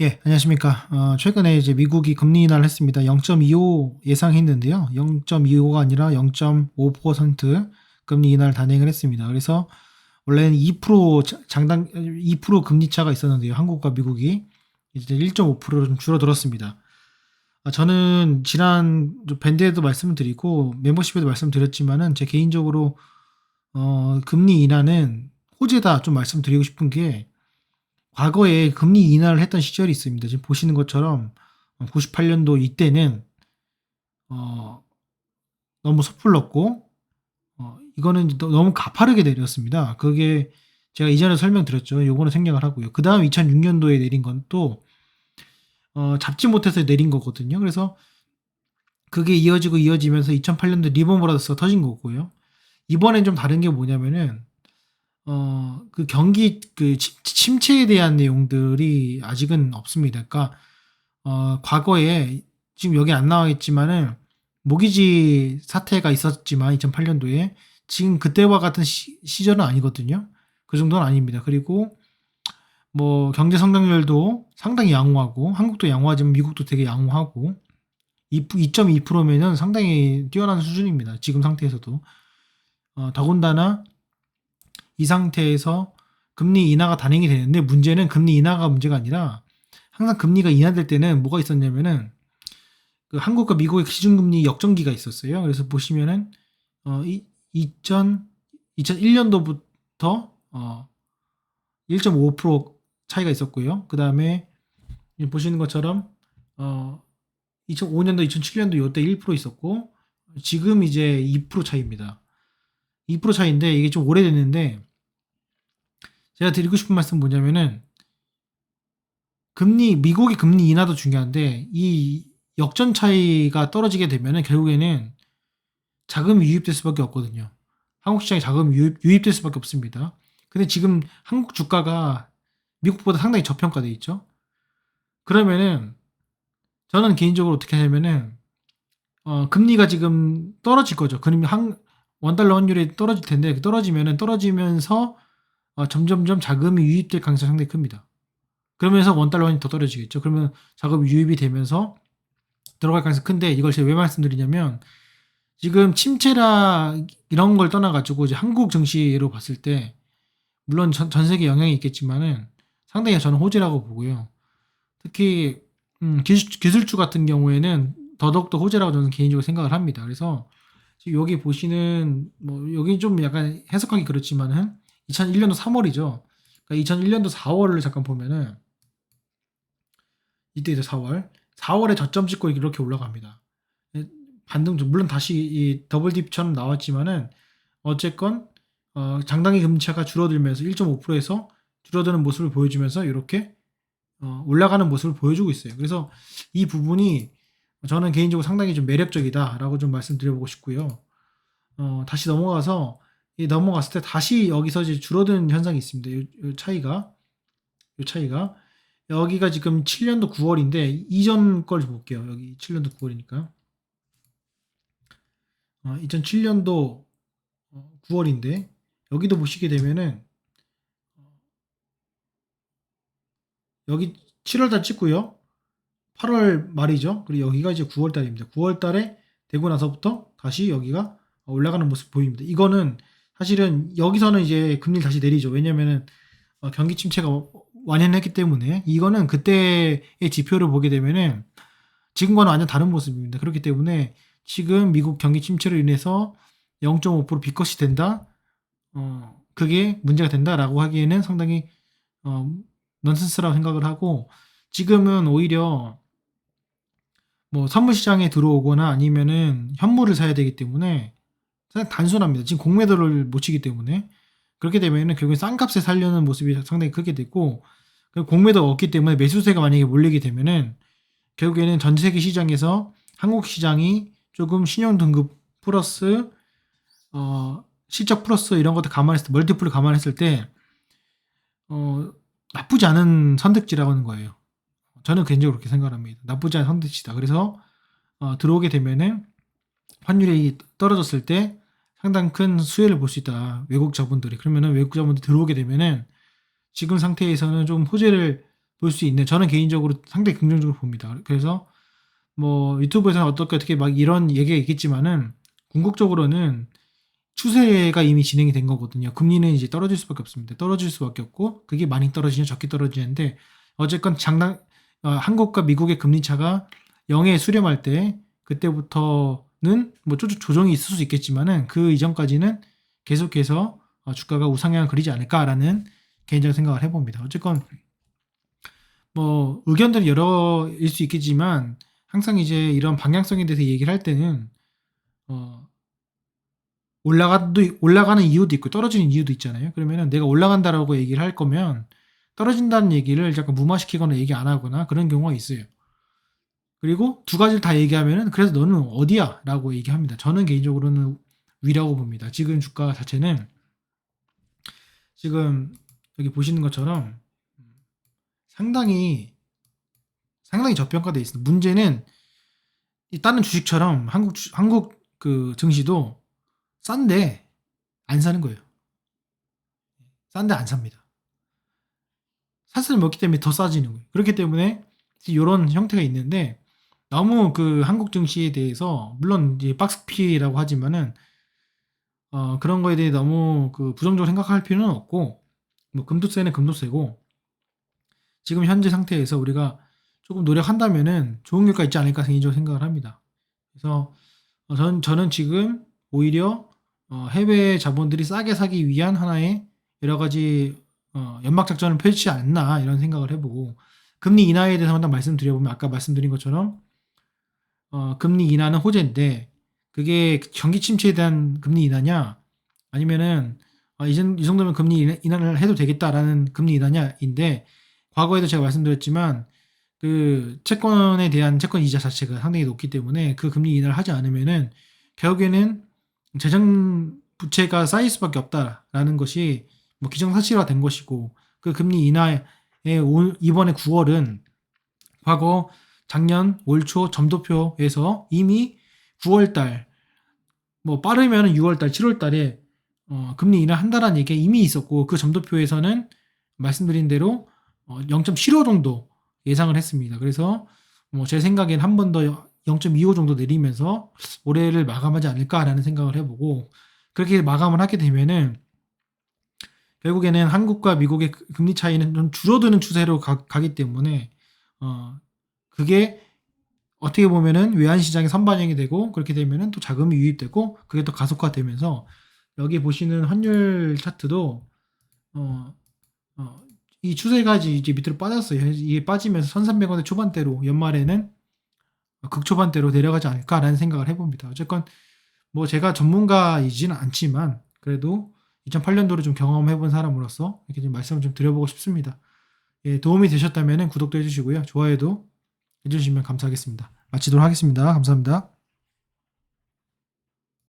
예, 안녕하십니까. 어, 최근에 이제 미국이 금리 인하를 했습니다. 0.25 예상했는데요. 0.25가 아니라 0.5% 금리 인하를 단행을 했습니다. 그래서 원래는 2% 자- 장당 2% 금리 차가 있었는데요. 한국과 미국이 이제 1.5%로 좀 줄어들었습니다. 아, 저는 지난 밴드에도 말씀드리고 멤버십에도 말씀드렸지만은 제 개인적으로 어, 금리 인하는 호재다 좀 말씀드리고 싶은 게 과거에 금리 인하를 했던 시절이 있습니다. 지금 보시는 것처럼 98년도 이때는 어, 너무 섣불렀고 어, 이거는 너- 너무 가파르게 내렸습니다. 그게 제가 이전에 설명드렸죠. 요거는 생략을 하고요. 그 다음 2006년도에 내린 건또 어, 잡지 못해서 내린 거거든요. 그래서 그게 이어지고 이어지면서 2008년도 리본 브라더스가 터진 거고요. 이번엔 좀 다른 게 뭐냐면은 어, 그 경기 그 침- 침체에 대한 내용들이 아직은 없습니다. 그러니까 어, 과거에 지금 여기 안 나와 있지만은 모기지 사태가 있었지만 2008년도에 지금 그때와 같은 시, 시절은 아니거든요. 그 정도는 아닙니다. 그리고 뭐 경제 성장률도 상당히 양호하고 한국도 양호하지만 미국도 되게 양호하고 2.2%면은 상당히 뛰어난 수준입니다. 지금 상태에서도 어, 더군다나 이 상태에서 금리 인하가 단행이 되는데 문제는 금리 인하가 문제가 아니라 항상 금리가 인하될 때는 뭐가 있었냐면은 그 한국과 미국의 기준금리 역전기가 있었어요. 그래서 보시면은 어, 이, 2000 2001년도부터 어, 1.5% 차이가 있었고요. 그 다음에 보시는 것처럼 어, 2005년도, 2007년도 이때 1% 있었고 지금 이제 2% 차이입니다. 2% 차이인데 이게 좀 오래됐는데 제가 드리고 싶은 말씀 은 뭐냐면은 금리 미국의 금리 인하도 중요한데 이 역전 차이가 떨어지게 되면은 결국에는 자금이 유입될 수밖에 없거든요. 한국 시장에 자금이 유입, 유입될 수밖에 없습니다. 근데 지금 한국 주가가 미국보다 상당히 저평가돼 있죠. 그러면은 저는 개인적으로 어떻게 하냐면은 어, 금리가 지금 떨어질 거죠. 그러면 한 원달러 환율이 떨어질 텐데 그 떨어지면은 떨어지면서 어, 점점점 자금이 유입될 가능성이 상당히 큽니다. 그러면서 원달러 환율이 더 떨어지겠죠. 그러면 자금이 유입이 되면서 들어갈 가능성이 큰데 이걸 제가 왜 말씀드리냐면 지금 침체라 이런 걸 떠나가지고 이제 한국 증시로 봤을 때 물론 전, 전 세계 영향이 있겠지만은 상당히 저는 호재라고 보고요. 특히 음, 기술, 기술주 같은 경우에는 더더욱더 호재라고 저는 개인적으로 생각을 합니다. 그래서 여기 보시는 뭐 여기 좀 약간 해석하기 그렇지만은 2001년도 3월이죠. 그러니까 2001년도 4월을 잠깐 보면은 이때죠 4월. 4월에 저점 찍고 이렇게 올라갑니다. 반등 좀 물론 다시 이 더블 딥처럼 나왔지만은 어쨌건 어, 장당의 금리차가 줄어들면서 1.5%에서 줄어드는 모습을 보여주면서 이렇게 어, 올라가는 모습을 보여주고 있어요. 그래서 이 부분이 저는 개인적으로 상당히 좀 매력적이다라고 좀 말씀드려보고 싶고요. 어, 다시 넘어가서 이 넘어갔을 때 다시 여기서 이제 줄어드는 현상이 있습니다. 요, 요 차이가 요 차이가 여기가 지금 7년도 9월인데 이전 걸 볼게요. 여기 7년도 9월이니까 어, 2007년도 9월인데 여기도 보시게 되면은 여기 7월달 찍고요. 8월 말이죠. 그리고 여기가 이제 9월 달입니다. 9월 달에 되고 나서부터 다시 여기가 올라가는 모습 보입니다. 이거는 사실은 여기서는 이제 금리를 다시 내리죠. 왜냐면은 어, 경기 침체가 완연했기 때문에 이거는 그때의 지표를 보게 되면은 지금과는 완전 다른 모습입니다. 그렇기 때문에 지금 미국 경기 침체로 인해서 0.5% 비컷이 된다. 어, 그게 문제가 된다라고 하기에는 상당히 어, 넌센스라고 생각을 하고 지금은 오히려 뭐 선물 시장에 들어오거나 아니면은 현물을 사야 되기 때문에 단순합니다. 지금 공매도를 못 치기 때문에 그렇게 되면은 결국에 싼 값에 살려는 모습이 상당히 크게 되고 공매도가 없기 때문에 매수세가 만약에 몰리게 되면은 결국에는 전 세계 시장에서 한국 시장이 조금 신용 등급 플러스 어 실적 플러스 이런 것들 감안했을 때 멀티플을 감안했을 때 어, 나쁘지 않은 선택지라고 하는 거예요. 저는 개인적으로 그렇게 생각합니다. 나쁘지 않은 선택지다. 그래서 어, 들어오게 되면은 환율이 떨어졌을 때 상당히 큰 수혜를 볼 수 있다. 외국 자본들이. 그러면은 외국 자본들이 들어오게 되면은 지금 상태에서는 좀 호재를 볼 수 있는 저는 개인적으로 상당히 긍정적으로 봅니다. 그래서 뭐 유튜브에서는 어떻게 어떻게 막 이런 얘기가 있겠지만은 궁극적으로는 추세가 이미 진행이 된 거거든요. 금리는 이제 떨어질 수밖에 없습니다. 떨어질 수밖에 없고 그게 많이 떨어지냐 적게 떨어지는데 어쨌건 장당 어, 한국과 미국의 금리 차가 0에 수렴할 때 그때부터는 뭐 조, 조정이 있을 수 있겠지만은 그 이전까지는 계속해서 어, 주가가 우상향을 그리지 않을까라는 개인적인 생각을 해봅니다. 어쨌건 뭐 의견들이 여러일 수 있겠지만 항상 이제 이런 방향성에 대해서 얘기를 할 때는 어 올라가도 올라가는 이유도 있고 떨어지는 이유도 있잖아요. 그러면은 내가 올라간다라고 얘기를 할 거면 떨어진다는 얘기를 약간 무마시키거나 얘기 안 하거나 그런 경우가 있어요. 그리고 두 가지를 다 얘기하면은 그래서 너는 어디야 라고 얘기합니다. 저는 개인적으로는 위라고 봅니다. 지금 주가 자체는 지금 여기 보시는 것처럼 상당히 상당히 저평가돼 있습니다. 문제는 이 다른 주식처럼 한국 주- 한국 그 증시도 싼데 안 사는 거예요. 싼데 안 삽니다. 사슬을 먹기 때문에 더 싸지는 거예요. 그렇기 때문에 이런 형태가 있는데 너무 그 한국 증시에 대해서 물론 이제 박스피라고 하지만은 어, 그런 거에 대해 너무 그 부정적으로 생각할 필요는 없고 뭐 금도세는 금도세고 지금 현재 상태에서 우리가 조금 노력한다면은 좋은 결과 있지 않을까 개인적으로 생각을 합니다. 그래서 어, 전, 저는 지금 오히려 어, 해외 자본들이 싸게 사기 위한 하나의 여러 가지 어, 연막 작전을 펼치지 않나 이런 생각을 해보고 금리 인하에 대해서 한번 말씀드려보면 아까 말씀드린 것처럼 어, 금리 인하는 호재인데 그게 경기 침체에 대한 금리 인하냐? 아니면은 어, 이, 정- 이 정도면 금리 인하- 인하를 해도 되겠다라는 금리 인하냐인데 과거에도 제가 말씀드렸지만 그 채권에 대한 채권 이자 자체가 상당히 높기 때문에 그 금리 인하를 하지 않으면은 결국에는 재정 부채가 쌓일 수밖에 없다라는 것이 뭐 기정사실화 된 것이고 그 금리 인하에 올- 이번에 9월은 과거 작년 올 초 점도표에서 이미 9월달 뭐 빠르면 6월달 7월달에 어, 금리 인하 한다라는 얘기가 이미 있었고 그 점도표에서는 말씀드린 대로 어, 0.75 정도 예상을 했습니다. 그래서 뭐 제 생각엔 한 번 더 0.25 정도 내리면서 올해를 마감하지 않을까라는 생각을 해보고 그렇게 마감을 하게 되면은 결국에는 한국과 미국의 그- 금리 차이는 좀 줄어드는 추세로 가, 기 때문에 어 그게 어떻게 보면은 외환 시장에 선반영이 되고 그렇게 되면은 또 자금이 유입되고 그게 또 가속화되면서 여기 보시는 환율 차트도 어, 어, 이 추세가 이제 밑으로 빠졌어요. 이게 빠지면서 1,300원대 초반대로 연말에는 극초반대로 내려가지 않을까라는 생각을 해봅니다. 어쨌건 뭐 제가 전문가이지는 않지만 그래도 2008년도를 좀 경험해본 사람으로서 이렇게 좀 말씀을 좀 드려보고 싶습니다. 예, 도움이 되셨다면 구독도 해주시고요. 좋아요도 해주시면 감사하겠습니다. 마치도록 하겠습니다. 감사합니다.